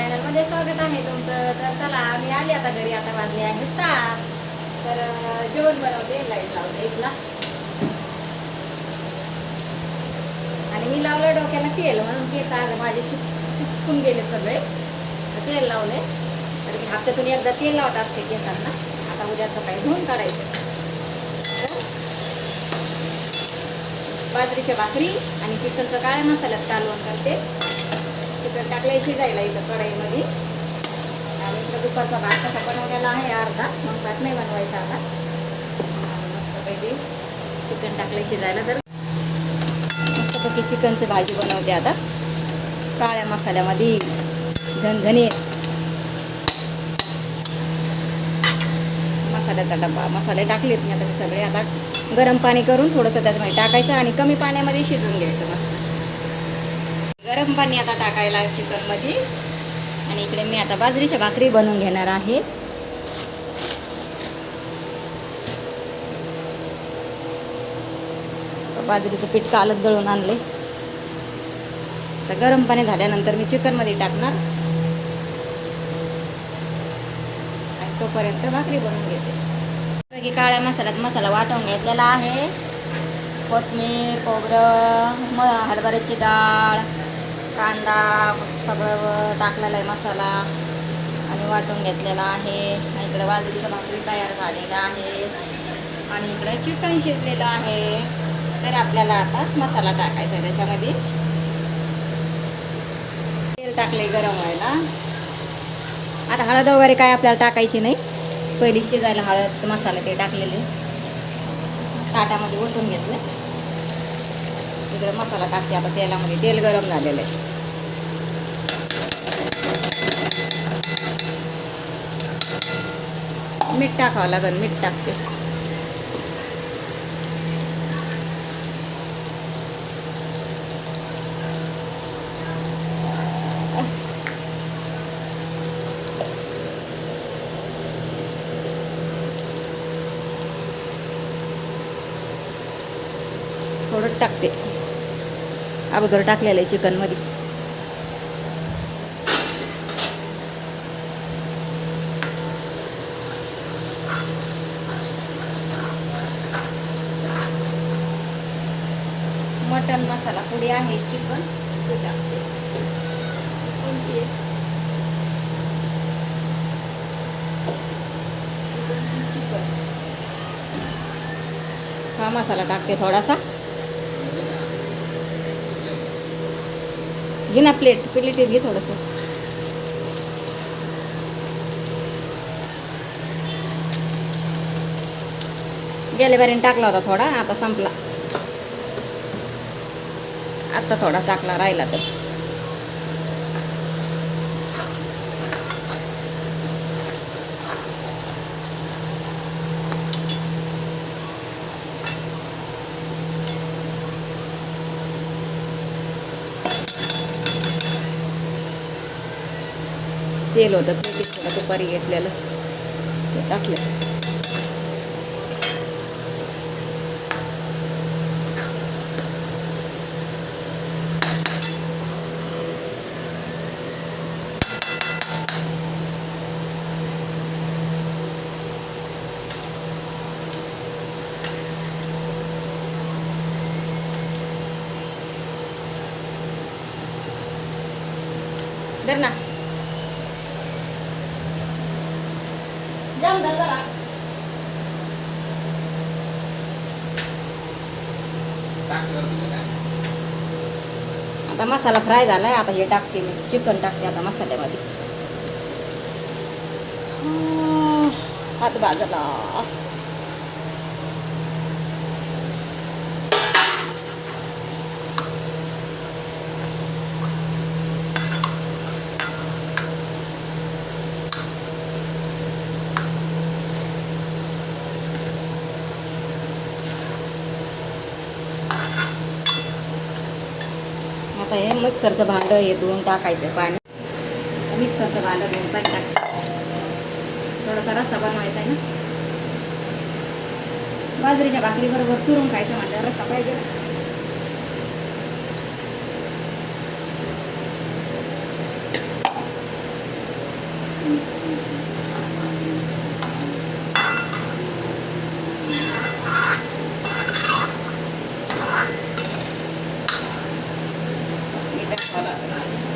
चॅनलमध्ये स्वागत आहे तुमचं. तर चला मी आली आता घरी. आता वाजले आहे सात. तर जेवण बनवते. लाइट लावते इथला आणि मी लावलं डोक्याला तेल म्हणून केस आज माझे चुक चुकून गेले सगळे. तेल लावले. तर मी हप्त्यातून एकदा तेल लावत असते केसांना. आता उद्या सकाळी धुवून काढायचं. बाजरीच्या भाकरी आणि चिकनचं काळ्या मसाल्यात कालवण करते. चिकन टाकले शिजायला इथं कढईमध्ये. आणि इकडं दुपारचा भात कसा बनवलेला आहे अर्धा मग भात नाही बनवायचा आता. आणि मस्तपैकी चिकन टाकले शिजायला तर. मस्तपैकी चिकनची भाजी बनवते आता. काळ्या मसाल्यामध्ये झणझणी मसाल्याचा डब्बा मसाले टाकलेत मी आता मी सगळे आता. गरम पाणी करून थोडंसं त्याच्यामध्ये टाकायचं आणि कमी पाण्यामध्ये शिजवून घ्यायचं मसाला गरम पाणी आता टाकायला चिकनमध्ये आणि इकडे मी आता बाजरीच्या भाकरी बनवून घेणार आहे. बाजरीचं पीठ कालच दळून आणले तर गरम पाणी झाल्यानंतर मी चिकनमध्ये टाकणार. आणि तोपर्यंत भाकरी बनवून घेते. की काळ्या मसाल्यात मसाला वाटून घेतलेला आहे. कोथमीर खोबरं म हरभऱ्याची डाळ कांदा सगळं टाकलेलं आहे मसाला. आणि वाटून घेतलेला आहे. इकडे बाजरीच्या भाकरी तयार झालेल्या आहे. आणि इकडे चिकन शिजलेलं आहे. तर आपल्याला आता मसाला टाकायचा आहे त्याच्यामध्ये. तेल टाकले गरम व्हायला. आता हळद वगैरे काय आपल्याला टाकायची नाही. पहिली शिजायला हळद मसाला ते टाकलेले. ताटामध्ये ओतून घेतलं इकडे मसाला टाकते आता तेलामध्ये. तेल गरम झालेलं आहे. मीठ टाकावं लागेल मीठ टाकते. थोडं टाकते. अगोदर टाकलेलं आहे चिकनमध्ये. मटन मसाला पुढे आहे चिकन ते टाकते कोणची? चिकन. हा मसाला टाकते थोडासा. घे ना प्लेट प्लेटीत घे थोडंसं. गेल्या बारीने टाकला होता थोडा आता संपला. आता थोडा टाकला राहिला तर. तेल होतं प्लेटीत थोडं दुपारी घेतलेलं. ते टाकलं. कर ना. जाम धर आता मसाला फ्राय झालाय आता हे टाकते मी. चिकन टाकते आता मसाल्यामध्ये. हात बाजला आता हे मिक्सरचं भांडं हे धुवून टाकायचं पाणी. मिक्सरचं भांडं धुवून पाणी टाकायचं थोडासा रस्सा बनवायचा आहे ना. बाजरीच्या भाकरीबरोबर चुरून खायचं म्हणजे रस्सा पाहिजे Thank you.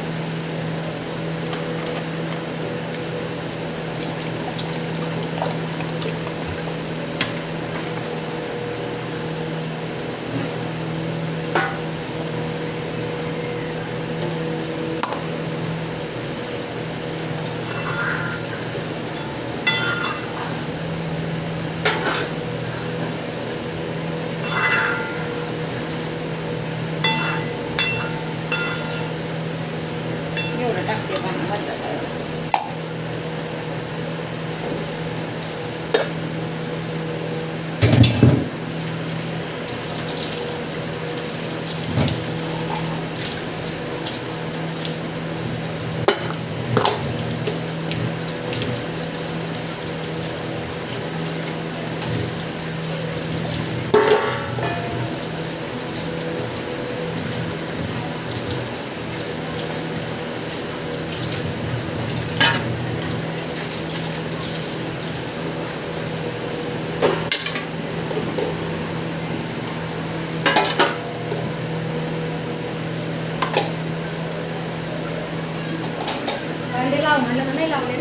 नाही लावले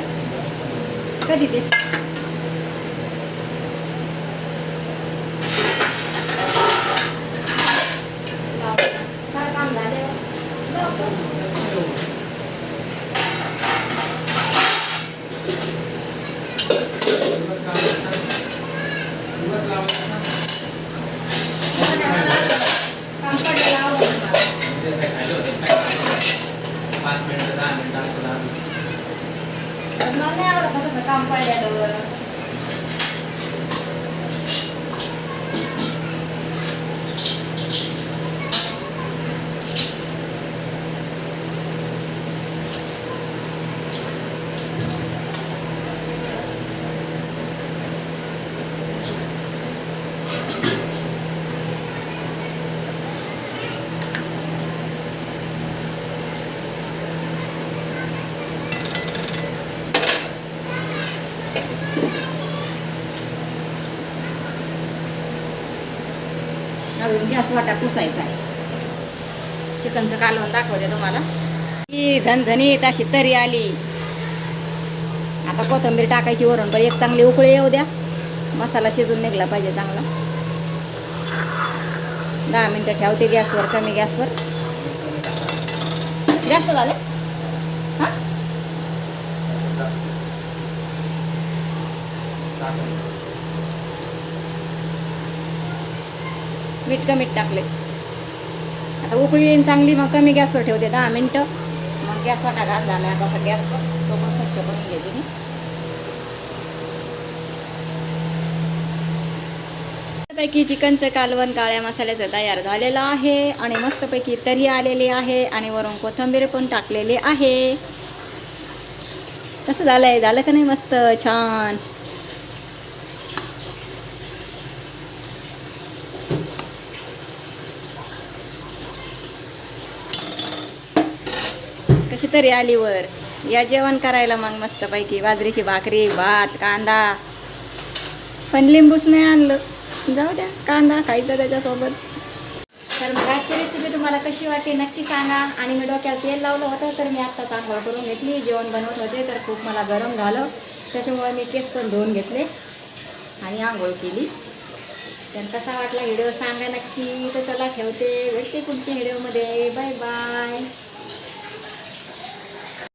कधी ते लाव. फार काम झाल्यावर लावतो. काम पडलेलं आवडतं मला. पाच मिनिटं दहा मिनिटं असं लागलं. पण मला नाही आवडत ना तसं काम पडलेलं अजून गॅस वाटा पुसायचा आहे. चिकनचं कालवण दाखवते तुम्हाला. ही झणझणीत अशी तरी आली. आता कोथिंबीर टाकायची वरून पण एक चांगली उकळी येऊ द्या. मसाला शिजून निघला पाहिजे चांगला. दहा मिनटं ठेवते गॅसवर कमी गॅसवर. जास्त झाले? हां? मीठ कमीत टाकले आता उकळी येईन चांगली मग कमी गॅसवर ठेवते दहा मिनटं. मग गॅसवर टाका झाला आता असा गॅस कर तो पण स्वच्छ करून घेते मी पैकी चिकनचं कालवण काळ्या मसाल्याचं तयार झालेलं आहे आणि मस्तपैकी तरी आलेली आहे आणि वरून कोथिंबीर पण टाकलेली आहे. कसं झालंय? झालं का नाही मस्त? छान. कशी तरी आली वर. या जेवण करायला मग मस्तपैकी बाजरीची भाकरी भात कांदा. पण लिंबूच नाही आणलं. जाऊ द्या कांदा खायचा त्याच्यासोबत. तर मग आजची रेसिपी तुम्हाला कशी वाटली नक्की सांगा. आणि मी डोक्याला तेल लावलं होतं तर मी आत्ताच आंघोळ करून घेतली. जेवण बनवत होते तर खूप मला गरम झालं. त्याच्यामुळे मी केस पण धुवून घेतले आणि आंघोळ केली. तर कसा वाटला व्हिडिओ सांगा नक्की. तर चला ठेवते. भेटते पुढच्या व्हिडिओमध्ये. Bye bye.